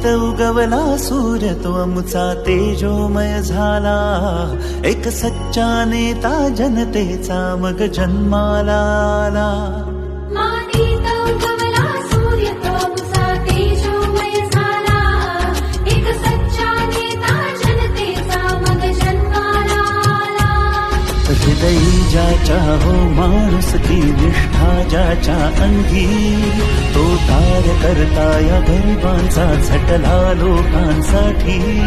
मातीत उगवला सूर्य तो मुसा तेजोमय झाला. एक सच्चा नेता जनतेचा मग जन्माला आला. हृदयी ज्याच्या हो माणूस की निष्ठा ज्याच्या अंगी तो करता या गरिबांचा झटला लोकांसाठी.